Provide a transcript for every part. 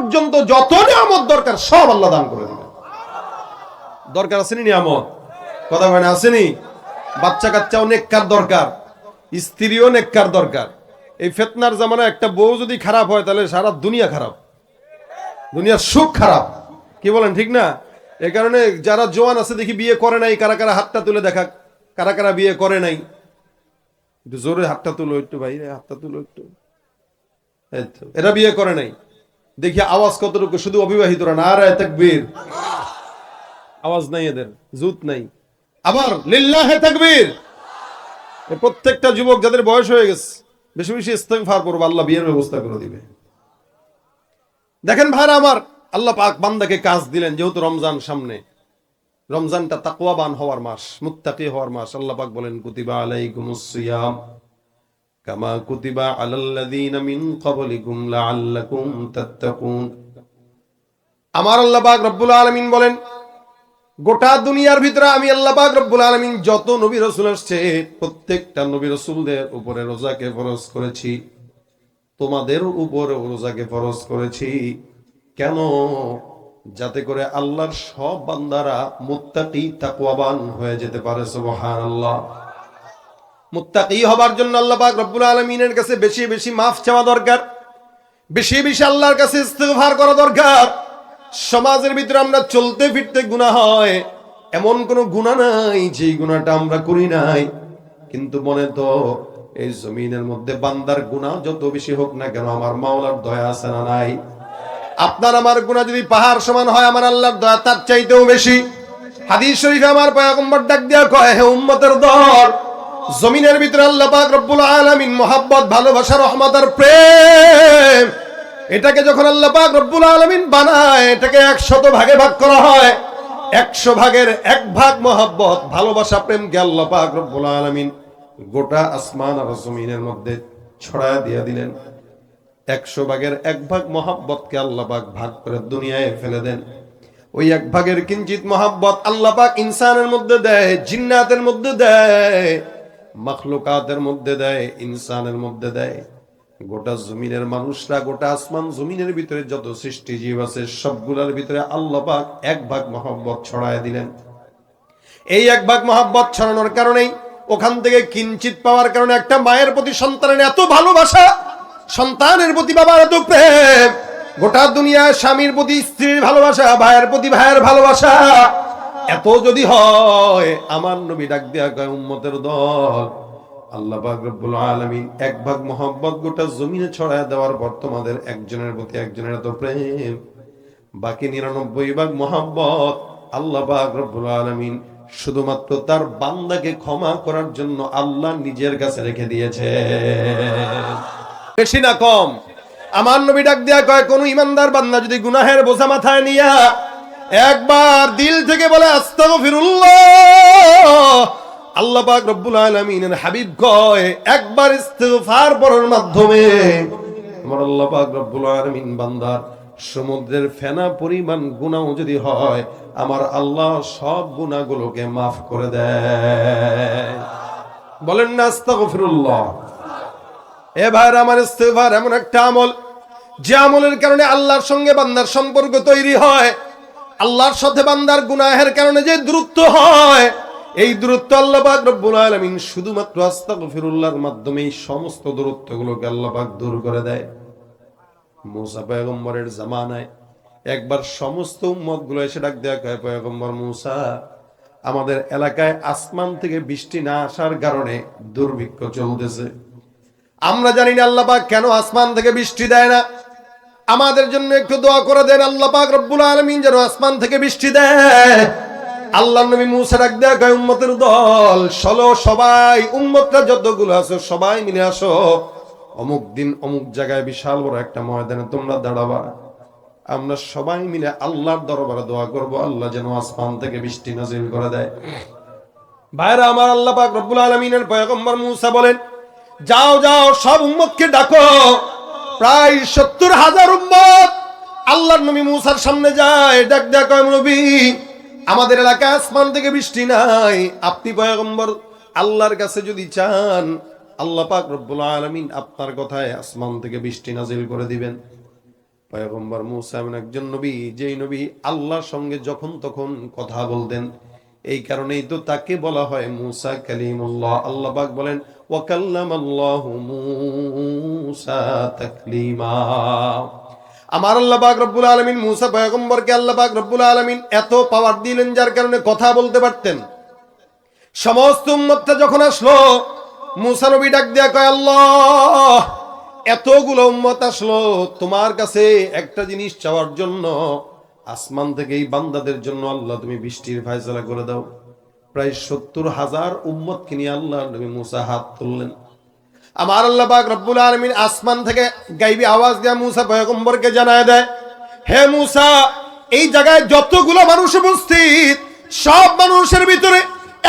পর্যন্ত যত নিয়ামত দরকার, সব আল্লাহ দান করে দিবেন। দরকার আসেনি নিয়ামত? কথা মানে আসেনি বাচ্চা কাচ্চাও নেককার দরকার, স্ত্রীও নেককার দরকার। এই ফেতনার জামানা একটা বউ যদি খারাপ হয়, তাহলে সারা দুনিয়া খারাপ। দুনিয়ার সুখ খারাপ। কি বলেন, ঠিক না? এ কারণে যারা জোয়ান আছে, দেখি বিয়ে করে নাই, কারা কারা হাতটা তুলে দেখা কারা কারা বিয়ে করে নাই। একটু জোরে হাতটা তুলো একটু ভাই, হাতটা তুলো একটু। এরা বিয়ে করে নাই। দেখি আওয়াজ কতটুকু? শুধু তাকবীর। আওয়াজ নাই এদের, জুত নাই। আবার লিল্লাহে তাকবীর। প্রত্যেকটা যুবক যাদের বয়স হয়ে গেছে, বেশি বেশি ইস্তেগফার করব, আল্লাহ বিয়ের ব্যবস্থা করে দিবে। দেখেন ভাইরা আমার, আল্লাহ পাক বান্দাকে কাজ দিলেন, যেহেতু রমজান সামনে। রমজানটা তাকওয়াবান হওয়ার মাস, মুত্তাকি হওয়ার মাস, আল্লাহ পাক বলেন, কুতিবা আলাইকুমুস সিয়াম। কামা কুতিবা আলাল্লাযীনা মিন ক্বাবলিকুম লাআল্লাকুম তাত্তাকুন। আমার আল্লাহ পাক রব্বুল আলামিন বলেন, গোটা দুনিয়ার ভিতরে আমি আল্লাহ পাক রব্বুল আলামিন যত নবী রাসূল আসছে, প্রত্যেকটা নবী রাসূলদের উপরে রোজাকে ফরজ করেছি। তোমাদের উপরে রোজাকে ফরজ করেছি। কেন? যাতে করে আল্লাহর সব বান্দারা মুত্তাকি, তাকওয়াবান হয়ে যেতে পারে, সুবহানাল্লাহ। মুত্তাকি হবার জন্য আল্লাহ পাক রব্বুল আলামিনের কাছে বেশি বেশি মাফ চাওয়া দরকার। বেশি বেশি আল্লাহর কাছে ইস্তেগফার করা দরকার। সমাজের ভিতরে আমরা চলতে ফিরতে গুনাহ হয়। এমন কোনো গুনাহ নাই যেই গুনাহটা আমরা করি নাই। কিন্তু মনে তো এই জমিনের মধ্যে বান্দার গুনাহ যত বেশি হোক না কেন আমার মাওলার দয়া আছে না নাই? আপনার আমার গুনাহ যদি পাহাড় সমান হয়, আমার আল্লাহর দয়া তার চাইতেও বেশি। হাদিস শরীফে আমার পয়গম্বর ডাক দিয়া কয়, হে উম্মতের দল জমিনের ভিতরে আল্লাহ পাক রব্বুল আলামিন মোহাব্বত, ভালোবাসা, রহমত আর প্রেম, এটাকে যখন আল্লাহ পাক রব্বুল আলামিন বানায়, এটাকে একশত ভাগে ভাগ করা হয়। একশো ভাগের এক ভাগ মোহাব্বত, ভালোবাসা প্রেমকে আল্লাহ পাক রব্বুল আলামিন গোটা আসমান আর জমিনের মধ্যে ছড়ায় দিয়ে দিলেন। একশো ভাগের এক ভাগ মহাব্বতকে আল্লাহ পাক ভাগ করে দুনিয়ায় ফেলে দেন। ওই এক ভাগের কিঞ্চিত মহাব্বত আল্লাহ পাক ইনসানের মধ্যে দেয়, জিন্নাতের মধ্যে দেয়। মখলুকাতের মধ্যে দেয়, ইনসানের মধ্যে দেয়। গোটা জমিনের মানুষরা, গোটা আসমান জমিনের ভিতরে যত সৃষ্টি জীব আছে, সবগুলোর ভিতরে আল্লাহ পাক এক ভাগ মহাব্বত ছড়ায় দিলেন। এই এক ভাগ মহাব্বত ছড়ানোর কারণেই, ওখান থেকে কিঞ্চিত পাওয়ার কারণে একটা মায়ের প্রতি সন্তানের এত ভালোবাসা, সন্তানের প্রতি বাবার এত প্রেম, গোটা দুনিয়ায় স্বামীর প্রতি স্ত্রীর ভালোবাসা, ভাইয়ের প্রতি ভাইয়ের ভালোবাসা এত যদি হয়, আমার নবী ডাক দেয়া কয়, উম্মতের দল। আল্লাহ রব্বুল আলামিন এক ভাগ মোহাম্মত গোটা জমিনে ছড়ায় দেওয়ার পর তোমাদের একজনের প্রতি একজনের এত প্রেম। বাকি নিরানব্বই ভাগ মোহাম্মত আল্লাহ রব্বুল আলামিন শুধুমাত্র তার বান্দাকে ক্ষমা করার জন্য আল্লাহ নিজের কাছে রেখে দিয়েছে। বেশি না কম। আমার নবী ডাক দেয়া কয়, কোন ইমানদার বান্দা যদি গুনাহের বোঝা মাথায় নিয়া একবার দিল থেকে বলে, আস্তাগফিরুল্লাহ। আল্লাহ পাক রব্বুল আলামিনের হাবিব কয়, একবার ইস্তিগফার পড়ার মাধ্যমে আমার আল্লাহ পাক রব্বুল আলামিন বান্দার সমুদ্রের ফেনা পরিমাণ গুনাহ যদি হয়, আমার আল্লাহ সব গুনাহগুলোকে মাফ করে দেয়। বলেন না, আস্তাগফিরুল্লাহ। এ ভাইয়ের, আমার ইস্তেগফার এমন একটা আমল, যে আমলের কারণে আল্লাহর সঙ্গে বান্দার সম্পর্ক তৈরি হয়। আল্লাহর সাথে বান্দার গুনাহের কারণে যে দূরত্ব হয়, এই দূরত্ব আল্লাহ পাক রব্বুল আলামিন শুধুমাত্র আস্তাগফিরুল্লাহর মাধ্যমে এই সমস্ত দূরত্বগুলোকে আল্লাহ পাক দূর করে দেয়। মুসা পয়গম্বরের জামানায় একবার সমস্ত উম্মতগুলো এসে ডাক দেয়া কয়, পয়গম্বর মুসা, আমাদের এলাকায় আসমান থেকে বৃষ্টি না আসার কারণে দুর্ভিক্ষ চলতেছে। আমরা জানি না আল্লাহ পাক কেন আসমান থেকে বৃষ্টি দেয় না। আমাদের জন্য একটু দোয়া করে দেন, আল্লাহ পাক রব্বুল আলামিন যেন আসমান থেকে বৃষ্টি দেয়। আল্লাহ নবী মুসা ডাক দেয়া কয়, উম্মতের দল, চলো সবাই, উম্মতরা যতগুলো আছো সবাই মিলে আসো। অমুক দিন অমুক জায়গায় বিশাল বড় একটা ময়দানে তোমরা দাঁড়াবা। আমরা সবাই মিলে আল্লাহর দরবারে দোয়া করব, আল্লাহ যেন আসমান থেকে বৃষ্টি নাজিল করে দেয়। ভাইরা, আমার আল্লাহ পাক রব্বুল আলামিনের পয়গম্বর মুসা বলেন, যাও যাও, সব উম্মতকে ডাকো। প্রায় সত্তর হাজার উম্মত। আল্লাহর নবী মুসার সামনে যায় ডাক ডাক নবী আমাদের এলাকায় আসমান থেকে বৃষ্টি নাই। আপনি পয়গম্বর, আল্লাহর কাছে যদি চান, আল্লাহ পাক রব্বুল আলামিন আপনার কথায় আসমান থেকে বৃষ্টি নাজিল করে দিবেন। পয়গম্বর মুসা এমন একজন নবী, যেই নবী আল্লাহর সঙ্গে যখন তখন কথা বলতেন। এই কারণেই তো তাকে বলা হয় মুসা কালিমুল্লাহ। আল্লাহ পাক বলেন ওয়াকাল্লামাল্লাহু মুসা তাকলিমা। আমার আল্লাহ পাক রব্বুল আলামিন মুসা পয়গম্বরকে আল্লাহ পাক রব্বুল আলামিন এত পাওয়ার দিলেন যার কারণে কথা বলতে পারতেন। সমস্ত উম্মতটা যখন আসলো, মুসা নবী ডাক দেয়া কয়, আল্লাহ, এতগুলো উম্মত আসলো, তোমার কাছে একটা জিনিস চাওয়ার জন্য, আসমান থেকে এই বান্দাদের জন্য আল্লাহ তুমি বৃষ্টির ফায়সালা করে দাও। প্রায় সত্তর হাজার উম্মতকে নিয়ে আল্লাহ নবী মুসা হাত তুললেন। আমার আল্লাহ পাক রব্বুল আলামিন আসমান থেকে গাইবি আওয়াজ দেয়া মুসা পয়গম্বরকে জানায় দেয়, হে মুসা, এই জায়গায় যতগুলো মানুষ উপস্থিত, সব মানুষের ভিতরে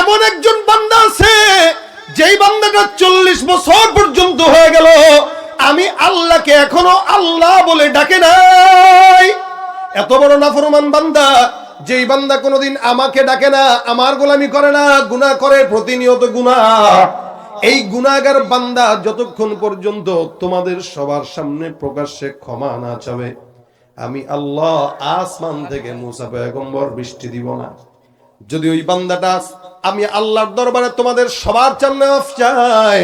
এমন একজন বান্দা আছে, যেই বান্দাটা চল্লিশ বছর পর্যন্ত হয়ে গেল। আমি আল্লাহকে এখনও আল্লাহ বলে ডাকে নাই। এত বড় নাফরমান বান্দা যেই বান্দা কোনোদিন আমাকে ডাকে না, আমার গোলামি করে না, গুনাহ করে প্রতিনিয়ত গুনাহ। এই গুনাহগার বান্দা যতক্ষণ পর্যন্ত তোমাদের সবার সামনে প্রকাশ্যে ক্ষমা না চাবে, আমি আল্লাহ আসমান থেকে মুসা পয়গম্বর বৃষ্টি দিব না। যদি ওই বান্দাটা, আমি আল্লাহর দরবারে তোমাদের সবার সামনে মাফ চাই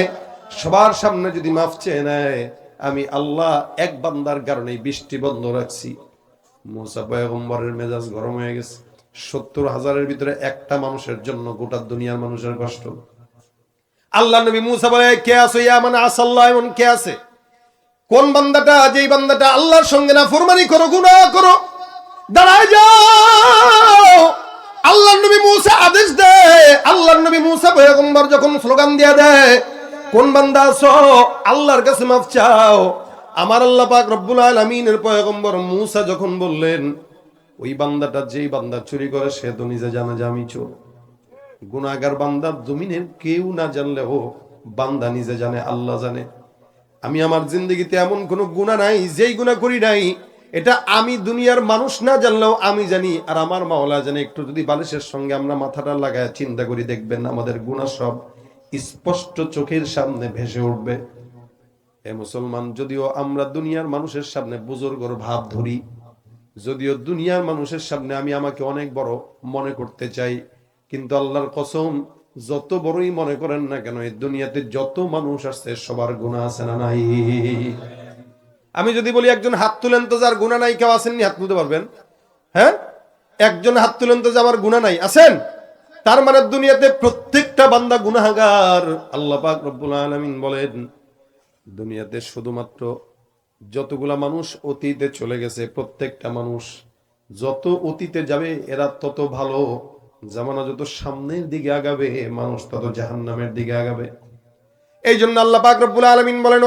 সবার সামনে যদি মাফ চেয়ে নেয়, আমি আল্লাহ এক বান্দার কারণে বৃষ্টি বন্ধ রাখছি। মুসা পয়গম্বরের মেজাজ গরম হয়ে গেছে। সত্তর হাজারের ভিতরে একটা মানুষের জন্য গোটা দুনিয়ার মানুষের কষ্ট। আল্লাহ নবী মুসা বলে, কে আছে? ইয়া মানে আসাল্লাহ, এমন কে আছে? কোন বান্দাটা? যেই বান্দাটা আল্লাহর সঙ্গে না, ফরমানি করো, গুনাহ করো। দাঁড়ায় যাও। আল্লাহর নবী মুসা আদেশ দেয়। আল্লাহর নবী মুসা পয়গম্বর যখন স্লোগান দিয়া দেয়, কোন বান্দা আছো? আল্লাহর কাছে মাফ চাও। আমার আল্লাহ পাক রব্বুল আলামিনের পয়গম্বর মুসা যখন বললেন, ওই বান্দাটা যেই বান্দা চুরি করে, সে তো নিজে জানে যে আমি চোর। গুনাগার বান্দা জমিনের কেউ না জানলেও বান্দা নিজে জানে, আল্লাহ জানে। আমি আমার জিন্দগিতে এমন কোনো গুণা নাই, যেই গুণা করি নাই, এটা আমি দুনিয়ার মানুষ না জানলেও আমি জানি। আর আমার মাওলা জানে, একটু যদি বালিশের সঙ্গে আমরা মাথাটা লাগায় চিন্তা করি, দেখবেন আমাদের গুণা সব স্পষ্ট চোখের সামনে ভেসে উঠবে। এ মুসলমান, যদিও আমরা দুনিয়ার মানুষের সামনে বুজুর্গর ভাব ধরি, যদিও দুনিয়ার মানুষের সামনে আমি আমাকে অনেক বড় মনে করতে চাই, কিন্তু আল্লাহর কসম, যত বড়ই মনে করেন না কেন, এই দুনিয়াতে যত মানুষ আসছে সবার গুণা আছে না নাই? আমি যদি বলি, একজন হাত তুলেন তো যার গুণা নাই, কেউ আসেননি হাত তুলতে পারবেন? হ্যাঁ? একজন হাত তুলেন তো যে আমার গুণা নাই, আছেন? তার মানে দুনিয়াতে প্রত্যেকটা বান্দা গুনাহাগার, আল্লাহ পাক রব্বুল আলামিন বলেন দুনিয়াতে শুধুমাত্র যতগুলা মানুষ অতীতে চলে গেছে, প্রত্যেকটা মানুষ যত অতীতে যাবে, এরা তত ভালো। জামানা যত সামনের দিকে আগাবে, মানুষ তত জাহান্নামের দিকে আগাবে। এই জন্য আল্লাহ পাক আলামিন বলেন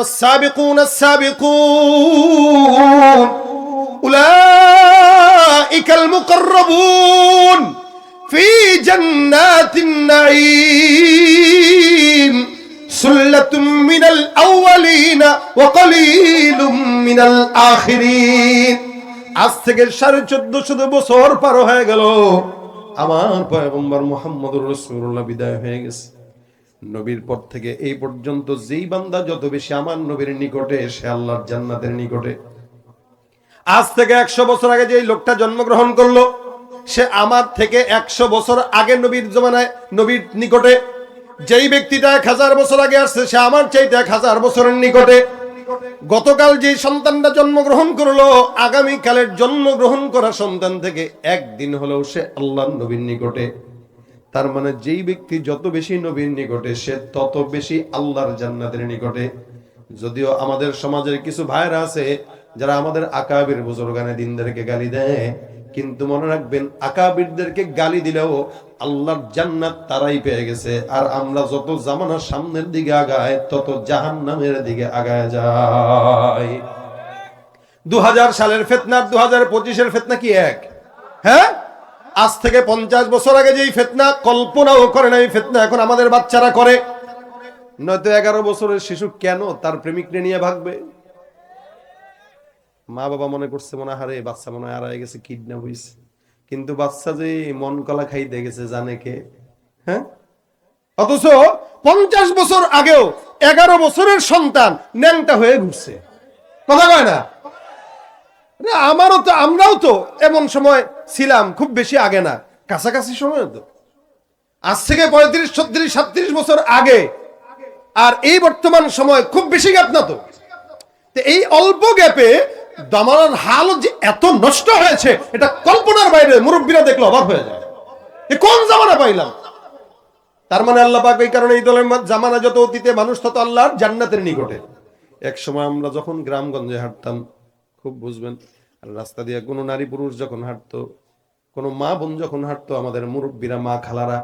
ফি জান্নাতিন নাঈম। সুল্লাতুম মিনাল আউয়ালিনা ওয়া কলিলুম মিনাল আখিরিন। আজ থেকে সাড়ে চোদ্দশো বছর পার হয়ে গেল। আমার পয়গম্বর মোহাম্মদুর রসুল্লাহ বিদায় হয়ে গেছে। নবীর পর থেকে এই পর্যন্ত যেই বান্দা যত বেশি আমার নবীর নিকটে সে আল্লাহর জান্নাতের নিকটে। আজ থেকে একশো বছর আগে যে লোকটা জন্মগ্রহণ করল, সে আমার থেকে একশো বছর আগে নবীর জমানায় নবীর নিকটে যেই ব্যক্তিটা এক হাজার বছর আগে আসছে, সে আমার চাইতে এক হাজার বছরের নিকটে। গতকাল যে সন্তানটা জন্মগ্রহণ করল, আগামীকালের জন্মগ্রহণ করা সন্তান থেকে একদিন হলেও সে আল্লাহ নবীর নিকটে। তার মানে যেই ব্যক্তি যত বেশি নবীর নিকটে, সে তত বেশি আল্লাহর জান্নাতের নিকটে। যদিও আমাদের সমাজের কিছু ভাইরা আছে, যারা আমাদের আকাবির বুজুর্গানে দিনদেরকে গালি দেয়, কিন্তু মনে রাখবেন, আকাবিরদেরকে গালি দিলেও আল্লাহর জান্নাত তারাই পেয়ে গেছে। আর আমরা যত জামানার সামনের দিকে আগায় তত জাহান্নামের দিকে আগায় যায় দু সালের ফেতনা দু হাজার পঁচিশের ফেতনা কি এক? হ্যাঁ? আজ থেকে পঞ্চাশ বছর আগে যেই ফেতনা, কল্পনাও করে না এই ফেতনা। এখন আমাদের বাচ্চারা করে। নয়তো এগারো বছরের শিশু কেন তার প্রেমিক নিয়ে ভাগবে? মা বাবা মনে করছে মনে হারে বাচ্চা মনে হয় হারায় গেছে কিডন্যাপ হয়েছে কিন্তু বাচ্চা যে মন কলা খাইতে গেছে, জানে কে? হ্যাঁ? অথচ পঞ্চাশ বছর আগেও এগারো বছরের সন্তান ন্যাংটা হয়ে ঘুরছে। কথা কয় না? আমারও তো, আমরাও তো এমন সময় ছিলাম, খুব বেশি আগে না, কাছাকাছি সময় তো। আজ থেকে পঁয়ত্রিশ, ছত্রিশ, সাতত্রিশ বছর আগে, আর এই বর্তমান সময় খুব বেশি গ্যাপ না তো। এই অল্প গ্যাপে দামানোর হাল যে এত নষ্ট হয়েছে, এটা কল্পনার বাইরে মুরব্বীরা দেখলে অবাক হয়ে যায়। এ কোন জামানা পাইলাম? তার মানে আল্লাহ পাক এই কারণে এই দলের জামানা যত অতীতে মানুষ, তত আল্লাহর জান্নাতের নিকটে। এক সময় আমরা যখন গ্রামগঞ্জে হাঁটতাম, খুব বুঝবেন রাস্তা দিয়ে কোনো নারী পুরুষ যখন হাঁটতো, কোনো মা বোন যখন হাঁটতো, আমাদের মুরব্বীরা, মা খালারা,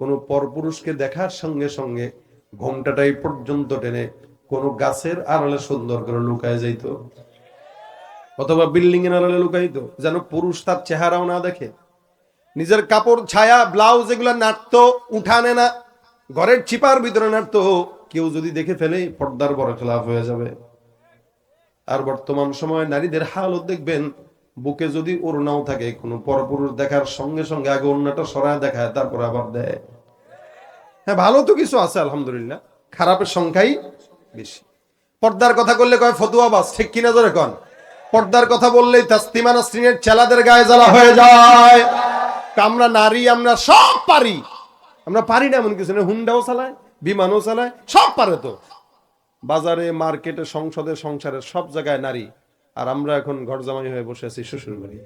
কোনো পরপুরুষকে দেখার সঙ্গে সঙ্গে ঘোমটাটাই পর্যন্ত টেনে কোনো গাছের আড়ালে সুন্দর করে লুকায় যাইতো। অথবা বিল্ডিং এর আড়ালে লুকাইতো যেন পুরুষ তার চেহারাও না দেখে। নিজের কাপড়, ছায়া, ব্লাউজ এগুলা নাটতো উঠানে না, ঘরের চিপার ভিতরে নাটতো কেউ যদি দেখে ফেলে, পর্দার বড় খেলাফ হয়ে যাবে। আর বর্তমান সময়ে নারীদের হালত দেখবেন, বুকে যদি ওড়নাও থাকে, কোনো পরপুরুষ দেখার সঙ্গে সঙ্গে আগে ওড়নাটা সরায় দেখায়, তারপর আবার দেয়। হ্যাঁ ভালো তো কিছু আছে, আলহামদুলিল্লাহ। খারাপের সংখ্যাই বেশি। পর্দার কথা করলে কয়, ফতুয়া বাস, ঠিক কিনা ধরে কন? পর্দার কথা বললেই তাস্তিমা নাসরিনের চেলাদের গায়ে জ্বালা হয়ে যায়। আমরা নারী, আমরা সব পারি। আমরা পারি না এমন কিছু না। হুন্ডাও চালায়, বিমানও চালায়, সব পারে তো। বাজারে, মার্কেটে, সংসদে সংসারে সব জায়গায় নারী। আর আমরা এখন ঘর জামাই হয়ে বসে আছি শ্বশুর বাড়ি